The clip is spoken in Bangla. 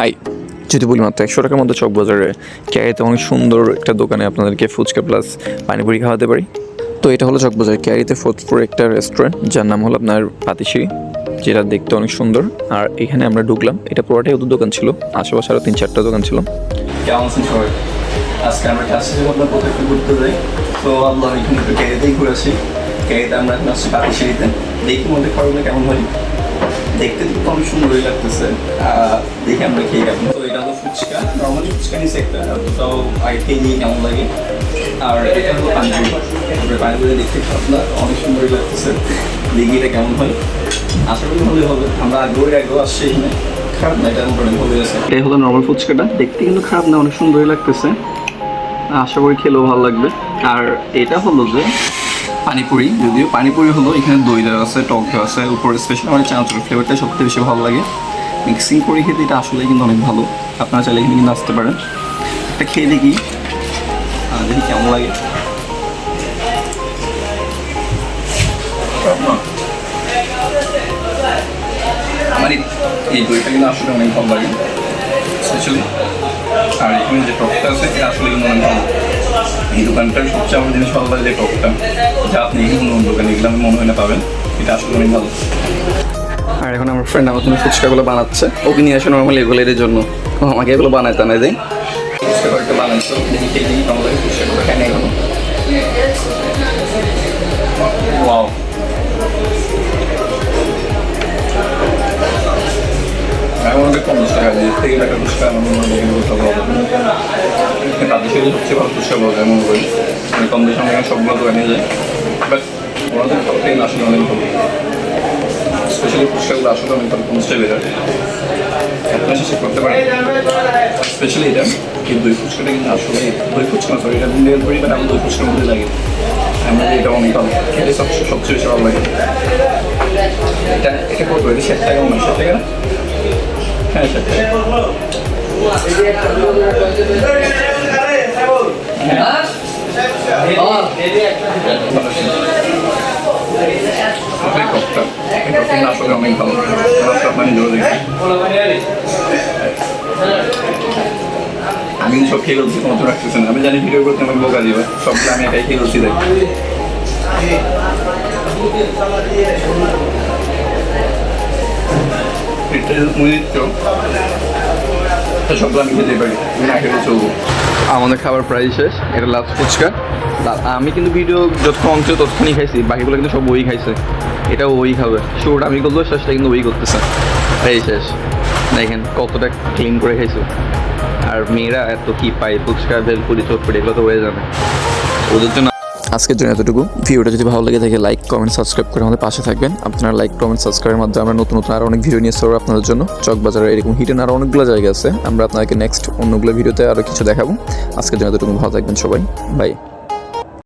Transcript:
হাই। যদি বলি মাত্র একশো টাকার মধ্যে চকবাজারে ক্যারিতে অনেক সুন্দর একটা দোকানে আপনাদেরকে ফুচকা প্লাস পানিপুরি খাওয়াতে পারি। তো এটা হলো চকবাজার ক্যারিতে ফোর্থ ফ্লোর একটা রেস্টুরেন্ট যার নাম হলো আপনার পাতিশিরি, যেটা দেখতে অনেক সুন্দর। আর এখানে আমরা ঢুকলাম, এটা পুরোটাই ওদের দোকান ছিল, আশেপাশে আরও তিন চারটা দোকান ছিল। আমরা তো দেখতে তো অনেক সুন্দরই লাগতেছে। দেখি আমরা খেয়ে কেমন তো এটা হলো ফুচকা। নর্মালি ফুচকা নিচ্ছে একটা, তাও আগে খেয়ে নিয়ে কেমন লাগে। আর এটা হলো পানিপুরি তারপরে পানিপুরি দেখতে আপনার অনেক সুন্দরই লাগতেছে। দেখি এটা কেমন হয়। আশা করি ভালোই হবে। আমরা আগেও আগেও আসছি এখানে। খারাপ না, এটা ভালোই আছে। এটাই হলো নর্মাল ফুচকাটা। দেখতে কিন্তু খারাপ না, অনেক সুন্দরই লাগতেছে। আশা করি খেলেও ভালো লাগবে। আর এটা হলো যে পানিপুরি, যদিও পানিপুরি হলো এখানে দই দেওয়া আছে, টক দেওয়া আছে, উপরে স্পেশাল আমার চানাচুর ফ্লেভারটা সবথেকে বেশি ভালো লাগে। মিক্সিং করে খেতে এটা আসলে কিন্তু অনেক ভালো। আপনারা চাইলে এখানে কিন্তু আসতে পারেন। এটা খেয়ে দেখি দেখি কেমন লাগে। আমার এই- দইটা কিন্তু আসলে অনেক ভালো লাগে আর এখানে যে টকটা আছে, এটা আসলে কিন্তু অনেক ভালো। এই দোকানটার সবচেয়ে আমার জিনিস ভালো লাগে যে টকটা যা আপনি এখানে অন্য দোকানে এগুলো আমি মনে হয় না পাবেন। এটা আসলে অনেক ভালো। আর এখন আমার ফ্রেন্ড আমার জন্য ফুচকাগুলো বানাচ্ছে। ওকে নিয়ে আসে নর্মালি এগুলো এর জন্য। ও আমাকে এগুলো বানায় টানায় দেয়। ফুচকা কয়েকটা বানাইছো দেখি খেয়ে দেখি কেমন লাগে ফুচকাগুলো না ওয়াও থেকে টাকা ফুচকা আমার মনে সাথে সবচেয়ে ভালো ফুচকা পাওয়া যায় মনে করি মানে কম বেশি আমরা সবগুলো দোকানে যাই বাট ওনাদের খাবারটাই আসলে অনেক ভালো। স্পেশালি ফুচকাগুলো আসলে অনেক ভালো টাকা বেটার আপনার শেষ করতে পারেন স্পেশালি এটা এই দই ফুচকাটা কিন্তু আসলে দই ফুচকা সরি এটা বুন্দিয়াল করি বাট আমার দই ফুচকার মধ্যে লাগে। আমার এটা অনেক ভালো। খেতে সবচেয়ে সবচেয়ে বেশি ভালো লাগে। এটা এটা কত? এটা ষাট টাকা মনে ষাট টাকা? হ্যাঁ ষাট টাকা এই টকটা এই সব আমি সব খেয়ে বলছি তোমার তো রাখতেছে আমি জানি ভিডিও করতে আমাকে বোকা দিবে, সবগুলো আমি একাই খেয়ে বলছি দেখ। আমাদের খাবার প্রায় শেষ, এটা লাস্ট ফুচকা। লা- আমি কিন্তু ভিডিও যতক্ষণ অংশ ততক্ষণই খাইছি, বাকিগুলো কিন্তু সব ওই খাইছে। এটা ওই খাবে। শুরুটা আমি করলেও শেষটা কিন্তু ওই করতেছে। এই শেষ। দেখেন কতটা ক্লিন করে খাইছে। আর মেয়েরা এত কি পায় ফুচকা, ভেলপুরি, চটপটি, এগুলো তো হয়ে যাবে। ওদের জন্য আজকের জন্য এতটুকু। ভিডিওটা যদি ভালো লাগে থাকে লাইক কমেন্ট সাবস্ক্রাইব করে আমাদের পাশে থাকবেন। আপনারা লাইক কমেন্ট সাবস্ক্রাইবের মাধ্যমে আমরা নতুন নতুন আরও অনেক ভিডিও নিয়ে আসতে আপনাদের জন্য। চকবাজারের এরকম হিডেন আরও অনেকগুলো জায়গা আছে। আমরা আপনাদেরকে নেক্সট অন্যগুলো ভিডিওতে আরও কিছু দেখাবো। আজকের জন্য এতটুকু। ভালো থাকবেন সবাই। বাই